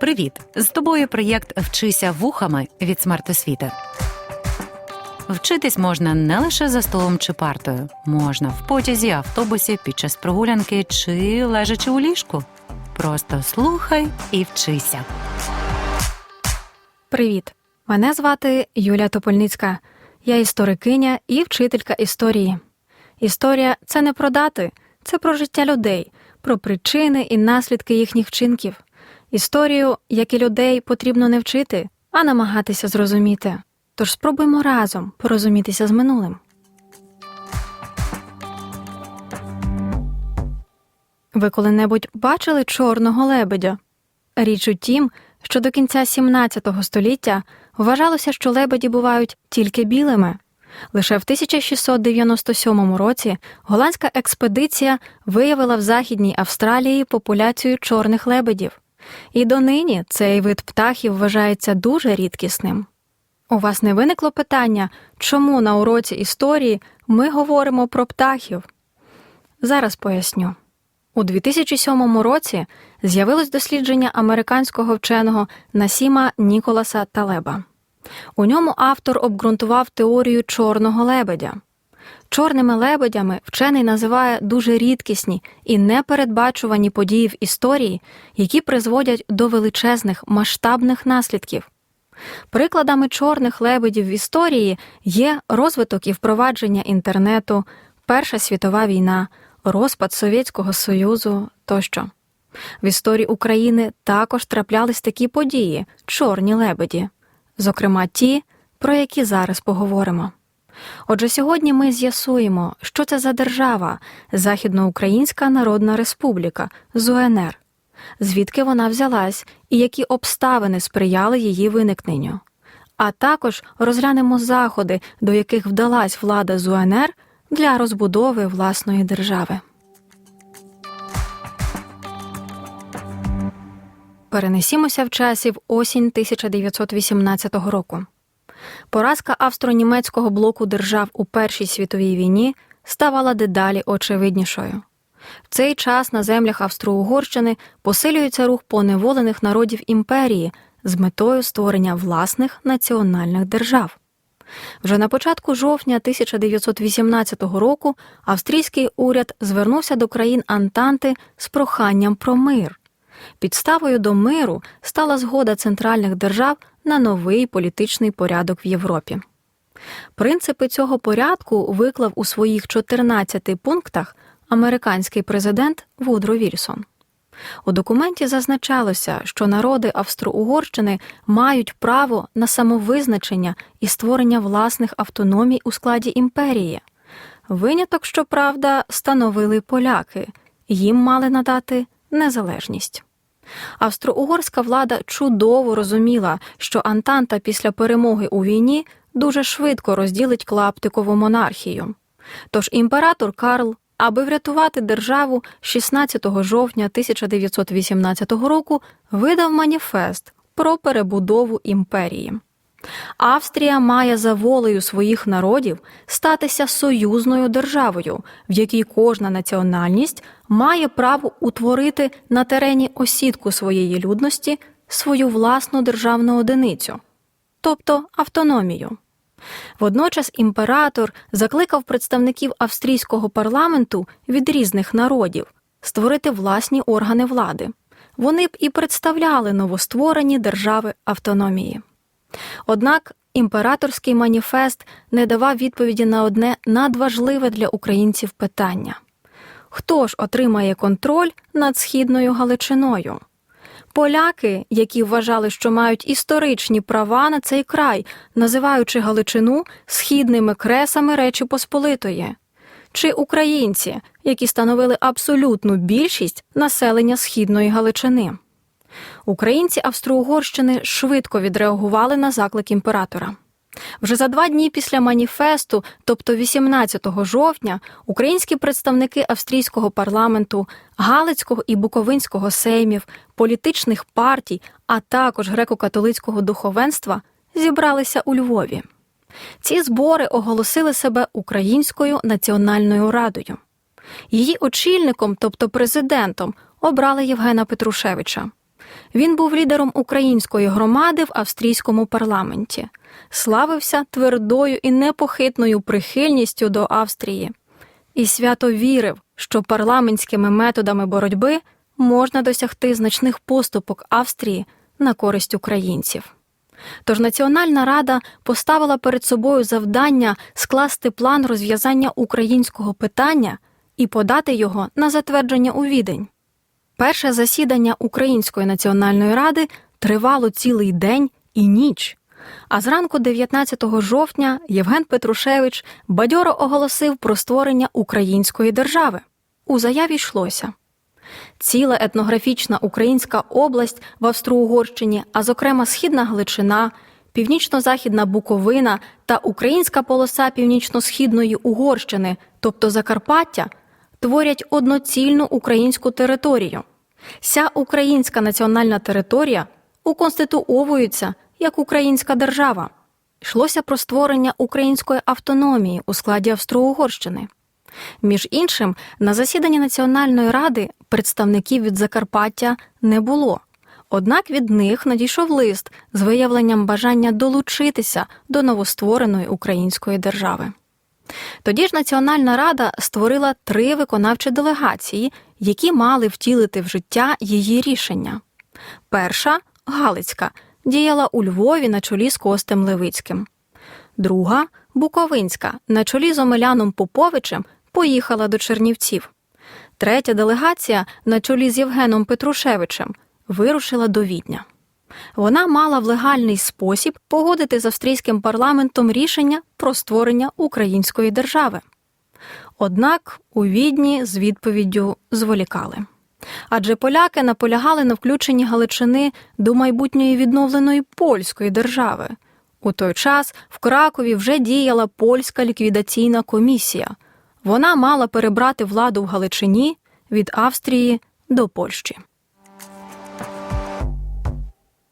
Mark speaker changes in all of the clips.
Speaker 1: Привіт! З тобою проєкт Вчися вухами від смертосвіти. Вчитись можна не лише за столом чи партою, можна в потязі, автобусі, під час прогулянки чи лежачи у ліжку. Просто слухай і вчися.
Speaker 2: Привіт! Мене звати Юлія Топольницька. Я історикиня і вчителька історії. Історія це не про дати, це про життя людей, про причини і наслідки їхніх вчинків. Історію, як і людей, потрібно не вчити, а намагатися зрозуміти. Тож спробуймо разом порозумітися з минулим. Ви коли-небудь бачили чорного лебедя? Річ у тім, що до кінця 17 століття вважалося, що лебеді бувають тільки білими. Лише в 1697 році голландська експедиція виявила в Західній Австралії популяцію чорних лебедів. І донині цей вид птахів вважається дуже рідкісним. У вас не виникло питання, чому на уроці історії ми говоримо про птахів? Зараз поясню. У 2007 році з'явилось дослідження американського вченого Насіма Ніколаса Талеба. У ньому автор обґрунтував теорію чорного лебедя. Чорними лебедями вчений називає дуже рідкісні і непередбачувані події в історії, які призводять до величезних масштабних наслідків. Прикладами чорних лебедів в історії є розвиток і впровадження інтернету, Перша світова війна, розпад Совєтського Союзу тощо. В історії України також траплялись такі події чорні лебеді, зокрема ті, про які зараз поговоримо. Отже, сьогодні ми з'ясуємо, що це за держава Західноукраїнська Народна Республіка з УНР, звідки вона взялась і які обставини сприяли її виникненню. А також розглянемо заходи, до яких вдалась влада з УНР для розбудови власної держави. Перенесімося в часі в осінь 1918 року. Поразка австро-німецького блоку держав у Першій світовій війні ставала дедалі очевиднішою. В цей час на землях Австро-Угорщини посилюється рух поневолених народів імперії з метою створення власних національних держав. Вже на початку жовтня 1918 року австрійський уряд звернувся до країн Антанти з проханням про мир. Підставою до миру стала згода центральних держав на новий політичний порядок в Європі. Принципи цього порядку виклав у своїх 14 пунктах американський президент Вудро Вільсон. У документі зазначалося, що народи Австро-Угорщини мають право на самовизначення і створення власних автономій у складі імперії. Виняток, щоправда, становили поляки, їм мали надати незалежність. Австро-угорська влада чудово розуміла, що Антанта після перемоги у війні дуже швидко розділить клаптикову монархію. Тож імператор Карл, аби врятувати державу 16 жовтня 1918 року, видав маніфест про перебудову імперії. Австрія має за волею своїх народів статися союзною державою, в якій кожна національність має право утворити на терені осідку своєї людності свою власну державну одиницю, тобто автономію. Водночас імператор закликав представників австрійського парламенту від різних народів створити власні органи влади. Вони б і представляли новостворені держави автономії. Однак імператорський маніфест не давав відповіді на одне надважливе для українців питання хто ж отримає контроль над східною Галичиною? Поляки, які вважали, що мають історичні права на цей край, називаючи Галичину східними кресами Речі Посполитої, чи українці, які становили абсолютну більшість населення східної Галичини. Українці Австро-Угорщини швидко відреагували на заклик імператора. Вже за два дні після маніфесту, тобто 18 жовтня, українські представники австрійського парламенту, Галицького і Буковинського сеймів, політичних партій, а також греко-католицького духовенства зібралися у Львові. Ці збори оголосили себе Українською національною радою. Її очільником, тобто президентом, обрали Євгена Петрушевича. Він був лідером української громади в австрійському парламенті, славився твердою і непохитною прихильністю до Австрії і свято вірив, що парламентськими методами боротьби можна досягти значних поступок Австрії на користь українців. Тож Національна рада поставила перед собою завдання скласти план розв'язання українського питання і подати його на затвердження у відень. Перше засідання Української національної ради тривало цілий день і ніч. А зранку 19 жовтня Євген Петрушевич бадьоро оголосив про створення української держави. У заяві йшлося. Ціла етнографічна українська область в Австро-Угорщині, а зокрема Східна Галичина, Північно-Західна Буковина та українська полоса Північно-Східної Угорщини, тобто Закарпаття, творять одноцільну українську територію. Ся українська національна територія уконституовується як українська держава. Йшлося про створення української автономії у складі Австро-Угорщини. Між іншим, на засіданні Національної ради представників від Закарпаття не було. Однак від них надійшов лист з виявленням бажання долучитися до новоствореної української держави. Тоді ж Національна рада створила три виконавчі делегації, які мали втілити в життя її рішення. Перша Галицька діяла у Львові на чолі з Костем Левицьким. Друга Буковинська на чолі з Омеляном Поповичем поїхала до Чернівців. Третя делегація на чолі з Євгеном Петрушевичем вирушила до Відня. Вона мала в легальний спосіб погодити з австрійським парламентом рішення про створення української держави. Однак у Відні з відповіддю зволікали. Адже поляки наполягали на включенні Галичини до майбутньої відновленої польської держави. У той час в Кракові вже діяла польська ліквідаційна комісія. Вона мала перебрати владу в Галичині від Австрії до Польщі.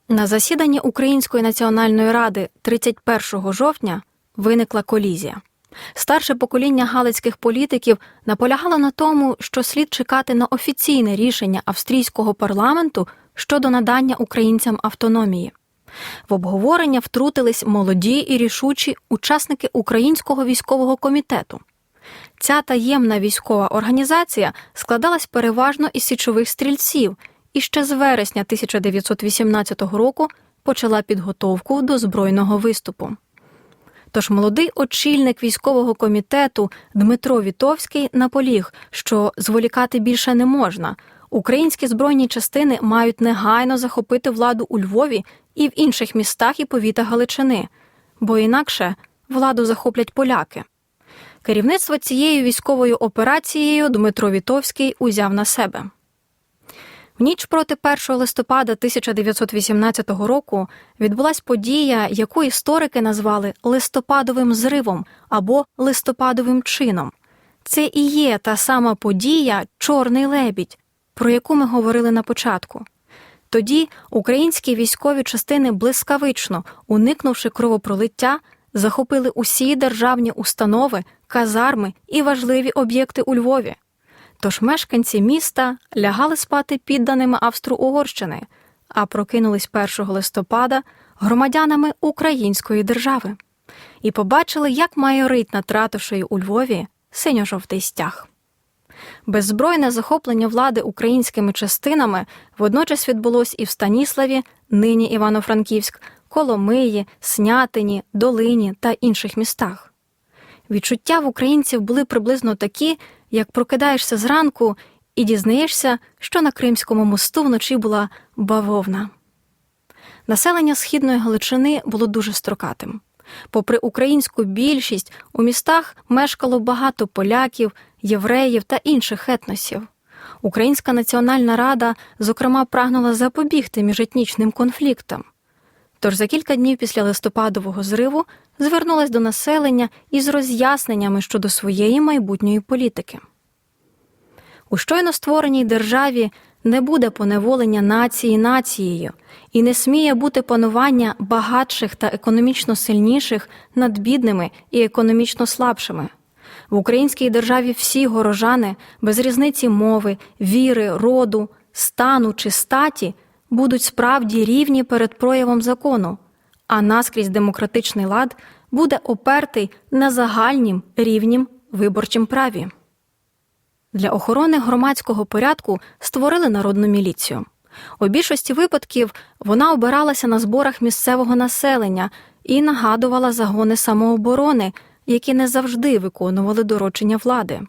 Speaker 2: На засіданні Української національної ради 31 жовтня виникла колізія. Старше покоління галицьких політиків наполягало на тому, що слід чекати на офіційне рішення австрійського парламенту щодо надання українцям автономії. В обговорення втрутились молоді і рішучі учасники Українського військового комітету. Ця таємна військова організація складалась переважно із січових стрільців і ще з вересня 1918 року почала підготовку до збройного виступу. Тож молодий очільник військового комітету Дмитро Вітовський наполіг, що зволікати більше не можна. Українські збройні частини мають негайно захопити владу у Львові і в інших містах і повітах Галичини, бо інакше владу захоплять поляки. Керівництво цією військовою операцією Дмитро Вітовський узяв на себе. В ніч проти 1 листопада 1918 року відбулась подія, яку історики назвали листопадовим зривом або листопадовим чином. Це і є та сама подія Чорний лебідь, про яку ми говорили на початку. Тоді українські військові частини блискавично, уникнувши кровопролиття, захопили усі державні установи, казарми і важливі об'єкти у Львові. Тож мешканці міста лягали спати підданими Австро-Угорщини, а прокинулись 1 листопада громадянами Української держави і побачили, як майорить над ратушею у Львові синьо-жовтий стяг. Беззбройне захоплення влади українськими частинами водночас відбулось і в Станіславі, нині Івано-Франківськ, Коломиї, Снятині, Долині та інших містах. Відчуття в українців були приблизно такі, як прокидаєшся зранку і дізнаєшся, що на Кримському мосту вночі була бавовна. Населення східної Галичини було дуже строкатим. Попри українську більшість, у містах мешкало багато поляків, євреїв та інших етносів. Українська національна рада, зокрема, прагнула запобігти міжетнічним конфліктам. Тож за кілька днів після листопадового зриву звернулась до населення із роз'ясненнями щодо своєї майбутньої політики. У щойно створеній державі не буде поневолення нації нацією і не сміє бути панування багатших та економічно сильніших над бідними і економічно слабшими. В українській державі всі горожани без різниці мови, віри, роду, стану чи статі будуть справді рівні перед проявом закону, а наскрізь демократичний лад буде опертий на загальнім рівнім виборчим праві. Для охорони громадського порядку створили народну міліцію. У більшості випадків вона обиралася на зборах місцевого населення і нагадувала загони самооборони, які не завжди виконували доручення влади.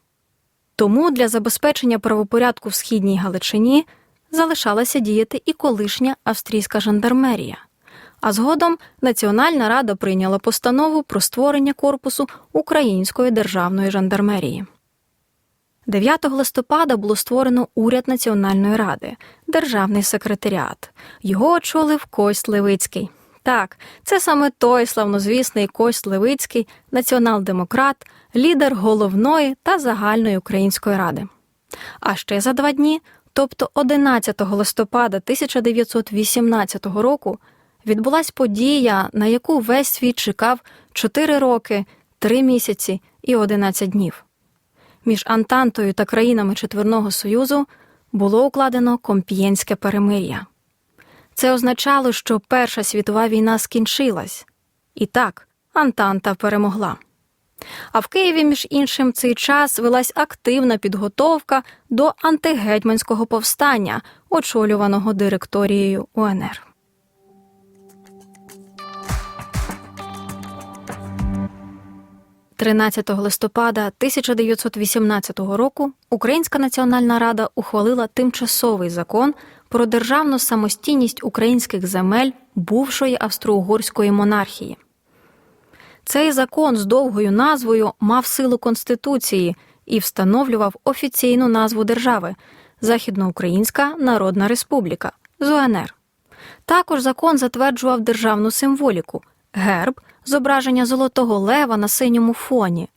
Speaker 2: Тому для забезпечення правопорядку в східній Галичині залишалася діяти і колишня австрійська жандармерія. А згодом Національна рада прийняла постанову про створення корпусу Української державної жандармерії. 9 листопада було створено уряд Національної ради, державний секретаріат. Його очолив Кость Левицький. Так, це саме той славнозвісний Кость Левицький, націонал-демократ, лідер головної та загальної української ради. А ще за два дні, тобто 11 листопада 1918 року, відбулась подія, на яку весь світ чекав 4 роки, 3 місяці і 11 днів. Між Антантою та країнами Четверного Союзу було укладено Комп'єнське перемир'я. Це означало, що Перша світова війна скінчилась. І так, Антанта перемогла. А в Києві, між іншим, цей час велась активна підготовка до антигетьманського повстання, очолюваного директорією УНР. – 13 листопада 1918 року Українська Національна Рада ухвалила тимчасовий закон про державну самостійність українських земель бувшої австро-угорської монархії. Цей закон з довгою назвою мав силу Конституції і встановлював офіційну назву держави Західноукраїнська Народна Республіка ЗУНР. Також закон затверджував державну символіку герб, зображення золотого лева на синьому фоні,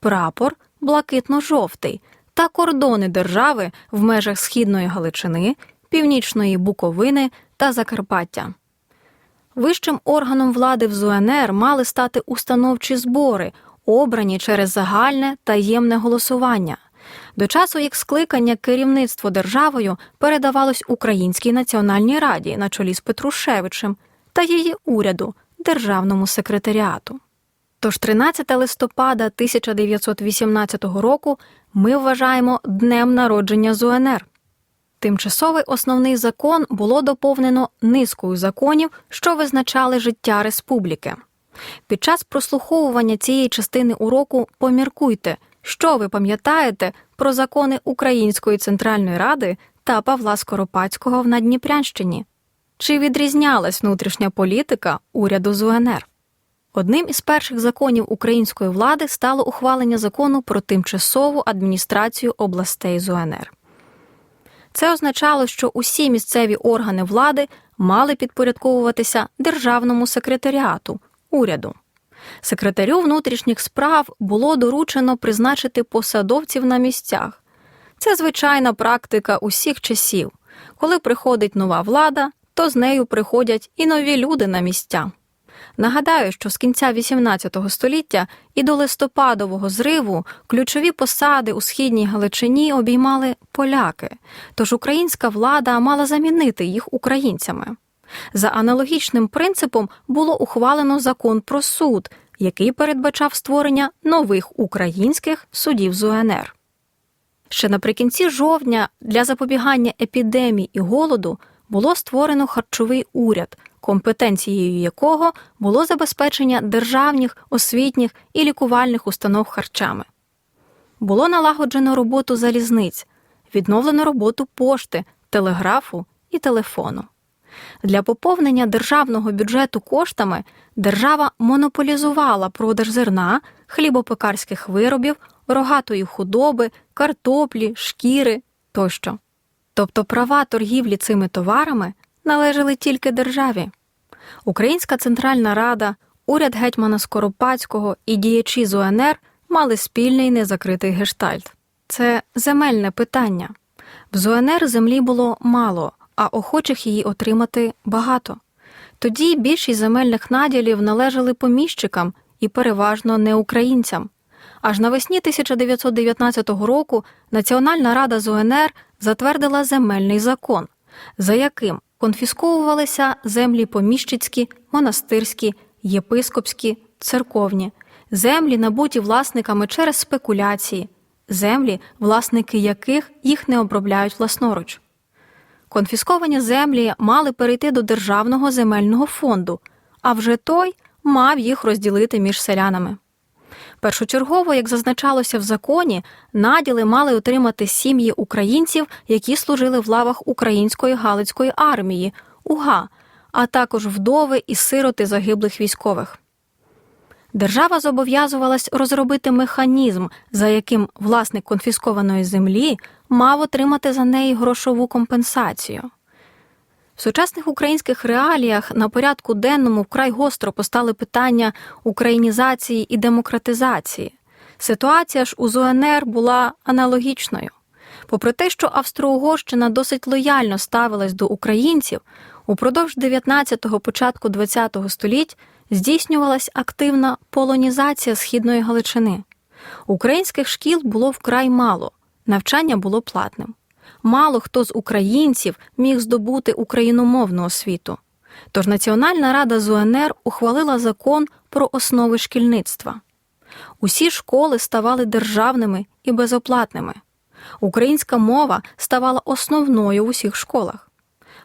Speaker 2: прапор блакитно-жовтий та кордони держави в межах Східної Галичини, Північної Буковини та Закарпаття. Вищим органом влади в ЗУНР мали стати установчі збори, обрані через загальне таємне голосування. До часу їх скликання керівництво державою передавалось Українській національній раді на чолі з Петрушевичем та її уряду, державному секретаріату. Тож 13 листопада 1918 року ми вважаємо днем народження ЗУНР. Тимчасовий основний закон було доповнено низкою законів, що визначали життя республіки. Під час прослуховування цієї частини уроку поміркуйте, що ви пам'ятаєте про закони Української центральної ради та Павла Скоропадського в Надніпрянщині. Чи відрізнялась внутрішня політика уряду з УНР? Одним із перших законів української влади стало ухвалення закону про тимчасову адміністрацію областей з УНР. Це означало, що усі місцеві органи влади мали підпорядковуватися державному секретаріату уряду. Секретарю внутрішніх справ було доручено призначити посадовців на місцях. Це звичайна практика усіх часів. Коли приходить нова влада, то з нею приходять і нові люди на місця. Нагадаю, що з кінця XVIII століття і до листопадового зриву ключові посади у східній Галичині обіймали поляки, тож українська влада мала замінити їх українцями. За аналогічним принципом було ухвалено закон про суд, який передбачав створення нових українських судів з УНР. Ще наприкінці жовтня для запобігання епідемії і голоду було створено харчовий уряд, компетенцією якого було забезпечення державних, освітніх і лікувальних установ харчами. Було налагоджено роботу залізниць, відновлено роботу пошти, телеграфу і телефону. Для поповнення державного бюджету коштами держава монополізувала продаж зерна, хлібопекарських виробів, рогатої худоби, картоплі, шкіри тощо. Тобто права торгівлі цими товарами належали тільки державі. Українська Центральна Рада, уряд гетьмана Скоропадського і діячі з УНР мали спільний незакритий гештальт. Це земельне питання. В ЗУНР землі було мало, а охочих її отримати багато. Тоді більшість земельних наділів належали поміщикам і переважно не українцям. Аж навесні 1919 року Національна рада з УНР затвердила земельний закон, за яким конфісковувалися землі поміщицькі, монастирські, єпископські, церковні, землі, набуті власниками через спекуляції, землі, власники яких їх не обробляють власноруч. Конфісковані землі мали перейти до Державного земельного фонду, а вже той мав їх розділити між селянами. Першочергово, як зазначалося в законі, наділи мали отримати сім'ї українців, які служили в лавах Української Галицької армії УГА, а також вдови і сироти загиблих військових. Держава зобов'язувалась розробити механізм, за яким власник конфіскованої землі мав отримати за неї грошову компенсацію. В сучасних українських реаліях на порядку денному вкрай гостро постали питання українізації і демократизації. Ситуація ж у ЗУНР була аналогічною. Попри те, що Австро-Угорщина досить лояльно ставилась до українців, упродовж 19-го, початку 20-го століть здійснювалась активна полонізація східної Галичини. Українських шкіл було вкрай мало, навчання було платним. Мало хто з українців міг здобути україномовну освіту. Тож Національна рада з УНР ухвалила закон про основи шкільництва. Усі школи ставали державними і безоплатними. Українська мова ставала основною в усіх школах.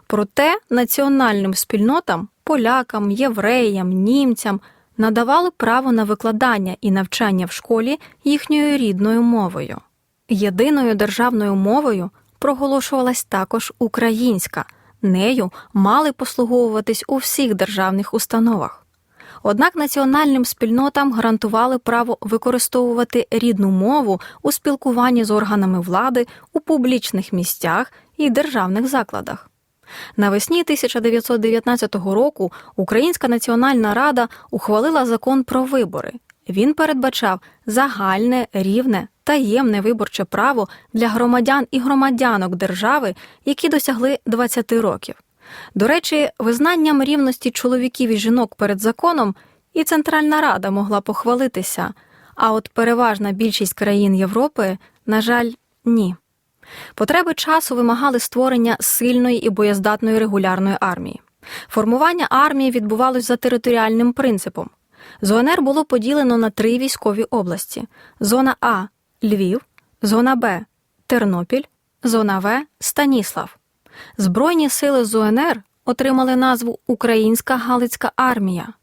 Speaker 2: Проте національним спільнотам, полякам, євреям, німцям надавали право на викладання і навчання в школі їхньою рідною мовою. Єдиною державною мовою проголошувалась також українська, нею мали послуговуватись у всіх державних установах. Однак національним спільнотам гарантували право використовувати рідну мову у спілкуванні з органами влади у публічних місцях і державних закладах. Навесні 1919 року Українська Національна Рада ухвалила закон про вибори. Він передбачав загальне, рівне, таємне виборче право для громадян і громадянок держави, які досягли 20 років. До речі, визнанням рівності чоловіків і жінок перед законом і Центральна Рада могла похвалитися, а от переважна більшість країн Європи, на жаль, ні. Потреби часу вимагали створення сильної і боєздатної регулярної армії. Формування армії відбувалось за територіальним принципом. ЗОНР було поділено на три військові області: зона А Львів, зона Б Тернопіль, зона В Станіслав. Збройні сили ЗУНР отримали назву Українська Галицька армія.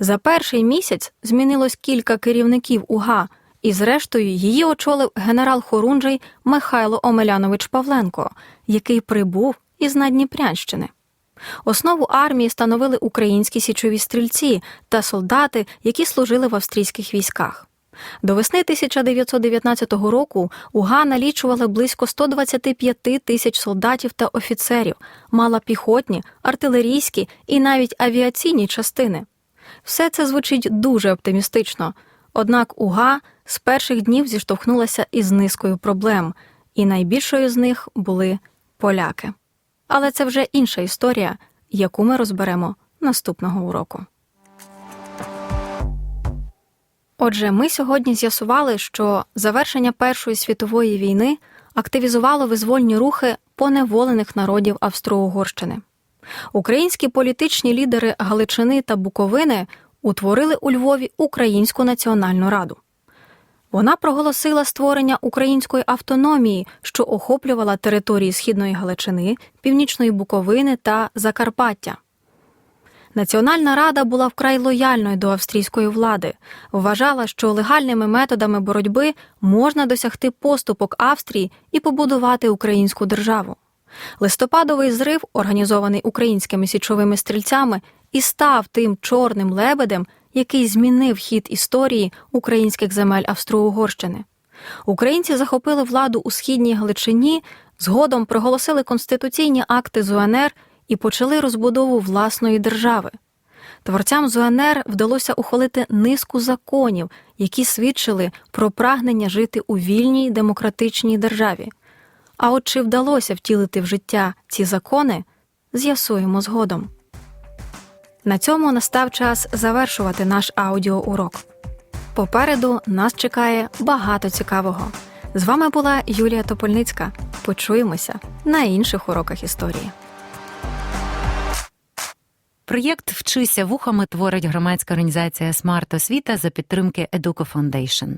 Speaker 2: За перший місяць змінилось кілька керівників УГА, і зрештою її очолив генерал Хорунжий Михайло Омелянович Павленко, який прибув із Надніпрянщини. Основу армії становили українські січові стрільці та солдати, які служили в австрійських військах. До весни 1919 року УГА налічувала близько 125 тисяч солдатів та офіцерів, мала піхотні, артилерійські і навіть авіаційні частини. Все це звучить дуже оптимістично. Однак УГА з перших днів зіштовхнулася із низкою проблем, і найбільшою з них були поляки. Але це вже інша історія, яку ми розберемо наступного уроку. Отже, ми сьогодні з'ясували, що завершення Першої світової війни активізувало визвольні рухи поневолених народів Австро-Угорщини. Українські політичні лідери Галичини та Буковини утворили у Львові Українську національну раду. Вона проголосила створення української автономії, що охоплювала території Східної Галичини, Північної Буковини та Закарпаття. Національна рада була вкрай лояльною до австрійської влади, вважала, що легальними методами боротьби можна досягти поступок Австрії і побудувати українську державу. Листопадовий зрив, організований українськими січовими стрільцями, і став тим чорним лебедем, який змінив хід історії українських земель Австро-Угорщини. Українці захопили владу у східній Галичині, згодом проголосили конституційні акти з УНР і почали розбудову власної держави. Творцям з УНР вдалося ухвалити низку законів, які свідчили про прагнення жити у вільній демократичній державі. А от чи вдалося втілити в життя ці закони, з'ясуємо згодом. На цьому настав час завершувати наш аудіоурок. Попереду нас чекає багато цікавого. З вами була Юлія Топольницька. Почуємося на інших уроках історії.
Speaker 1: Проєкт Вчися вухами творить громадська організація Смарт Освіта за підтримки Educo Foundation.